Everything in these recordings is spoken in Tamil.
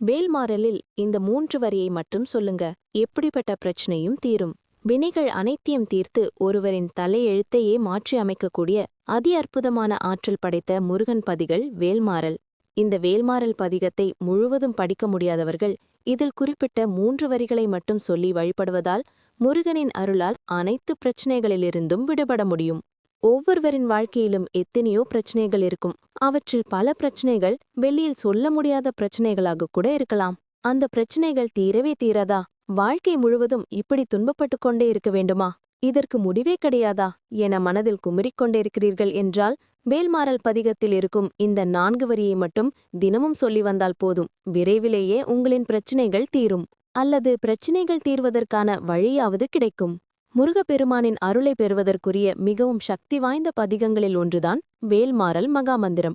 வேல்மாறலில் இந்த மூன்று வரியை மட்டும் சொல்லுங்க. எப்படிப்பட்ட பிரச்சனையும் தீரும். வினைகள் அனைத்தையும் தீர்த்து ஒருவரின் தலையெழுத்தையே மாற்றி அமைக்கக்கூடிய அதி அற்புதமான ஆற்றல் படைத்த முருகன் பதிகள் வேல்மாறல். இந்த வேல்மாறல் பதிகத்தை முழுவதும் படிக்க முடியாதவர்கள் இதில் குறிப்பிட்ட மூன்று வரிகளை மட்டும் சொல்லி வழிபடுவதால் முருகனின் அருளால் அனைத்து பிரச்சனைகளிலிருந்தும் விடுபட முடியும். ஒவ்வொருவரின் வாழ்க்கையிலும் எத்தனையோ பிரச்சனைகள் இருக்கும். அவற்றில் பல பிரச்சனைகள் வெளியில் சொல்ல முடியாத பிரச்சனைகளாக கூட இருக்கலாம். அந்த பிரச்சனைகள் தீரவே தீராதா? வாழ்க்கை முழுவதும் இப்படி துன்பப்பட்டு கொண்டே இருக்க வேண்டுமா? இதற்கு முடிவே கிடையாதா? என மனதில் குமுறிக் இருக்கிறீர்கள் என்றால் வேல்மாறல் பதிகத்தில் இருக்கும் இந்த நான்கு வரியை மட்டும் தினமும் சொல்லி வந்தால் போதும். விரைவிலேயே உங்களின் பிரச்சினைகள் தீரும். அல்லது பிரச்சினைகள் தீர்வதற்கான வழியாவது கிடைக்கும். முருகப்பெருமானின் அருளை பெறுவதற்குரிய மிகவும் சக்தி வாய்ந்த பதிகங்களில் ஒன்றுதான் வேல்மாறல் மகாமந்திரம்.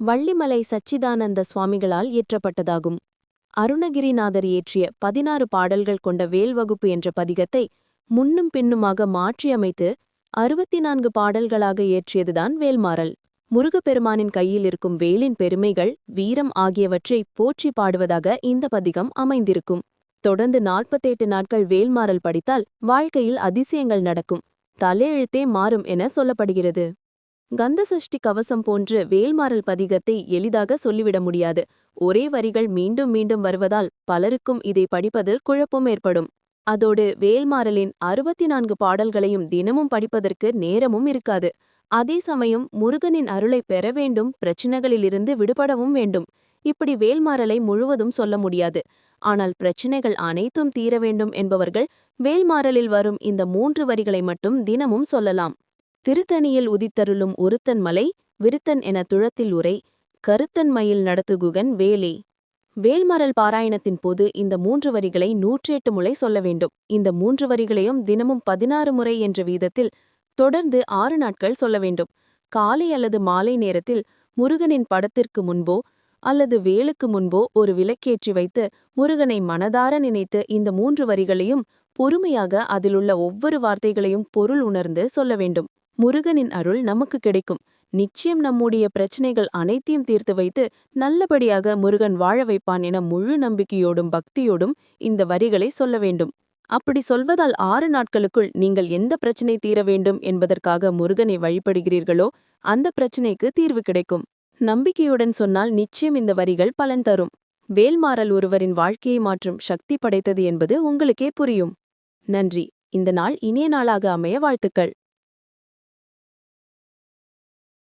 வள்ளிமலை சச்சிதானந்த சுவாமிகளால் இயற்றப்பட்டதாகும். அருணகிரிநாதர் இயற்றிய பதினாறு பாடல்கள் கொண்ட வேல் வகுப்பு என்ற பதிகத்தை முன்னும் பின்னுமாக மாற்றியமைத்து அறுபத்தி நான்கு பாடல்களாக இயற்றியதுதான் வேல்மாறல். முருகப்பெருமானின் கையில் இருக்கும் வேலின் பெருமைகள் வீரம் ஆகியவற்றை போற்றி பாடுவதாக இந்த பதிகம் அமைந்திருக்கும். தொடர்ந்து நாற்பத்தெட்டு நாட்கள் வேல்மாறல் படித்தால் வாழ்க்கையில் அதிசயங்கள் நடக்கும். தலையெழுத்தே மாறும் என சொல்லப்படுகிறது. கந்தசஷ்டி கவசம் போன்று வேல்மாறல் பதிகத்தை எளிதாக சொல்லிவிட முடியாது. ஒரே வரிகள் மீண்டும் மீண்டும் வருவதால் பலருக்கும் இதை படிப்பதில் குழப்பம் ஏற்படும். அதோடு வேல்மாறலின் அறுபத்தி நான்கு பாடல்களையும் தினமும் படிப்பதற்கு நேரமும் இருக்காது. அதே சமயம் முருகனின் அருளை பெற வேண்டும் பிரச்சினைகளிலிருந்து விடுபடவும் வேண்டும். இப்படி வேல்மாறலை முழுவதும் சொல்ல முடியாது. ஆனால் பிரச்சினைகள் அனைத்தும் தீர வேண்டும் என்பவர்கள் வேல்மாறலில் வரும் இந்த மூன்று வரிகளை மட்டும் தினமும் சொல்லலாம். திருத்தணியில் உதித்தருளும் ஒருத்தன் மலை விருத்தன் என துழத்தில் உரை கருத்தன் மயில் நடத்துகுகன் வேலே. வேல்மரல் பாராயணத்தின் போது இந்த மூன்று வரிகளை நூற்றெட்டு முறை சொல்ல வேண்டும். இந்த மூன்று வரிகளையும் தினமும் பதினாறு முறை என்ற வீதத்தில் தொடர்ந்து ஆறு நாட்கள் சொல்ல வேண்டும். காலை அல்லது மாலை நேரத்தில் முருகனின் படத்திற்கு முன்போ அல்லது வேலுக்கு முன்போ ஒரு விளக்கேற்றி வைத்து முருகனை மனதார நினைத்து இந்த மூன்று வரிகளையும் பொறுமையாக அதிலுள்ள ஒவ்வொரு வார்த்தைகளையும் பொருள் உணர்ந்து சொல்ல வேண்டும். முருகனின் அருள் நமக்கு கிடைக்கும். நிச்சயம் நம்முடைய பிரச்சனைகள் அனைத்தையும் தீர்த்து வைத்து நல்லபடியாக முருகன் வாழ வைப்பான் என முழு நம்பிக்கையோடும் பக்தியோடும் இந்த வரிகளை சொல்ல வேண்டும். அப்படி சொல்வதால் ஆறு நாட்களுக்குள் நீங்கள் எந்த பிரச்சனை தீர வேண்டும் என்பதற்காக முருகனை வழிபடுகிறீர்களோ அந்த பிரச்சனைக்கு தீர்வு கிடைக்கும். நம்பிக்கையுடன் சொன்னால் நிச்சயம் இந்த வரிகள் பலன் தரும். வேல்மாறல் ஒருவரின் வாழ்க்கையை மாற்றும் சக்தி படைத்தது என்பது உங்களுக்கே புரியும். நன்றி. இந்த நாள் இனிய நாளாக அமைய வாழ்த்துக்கள்.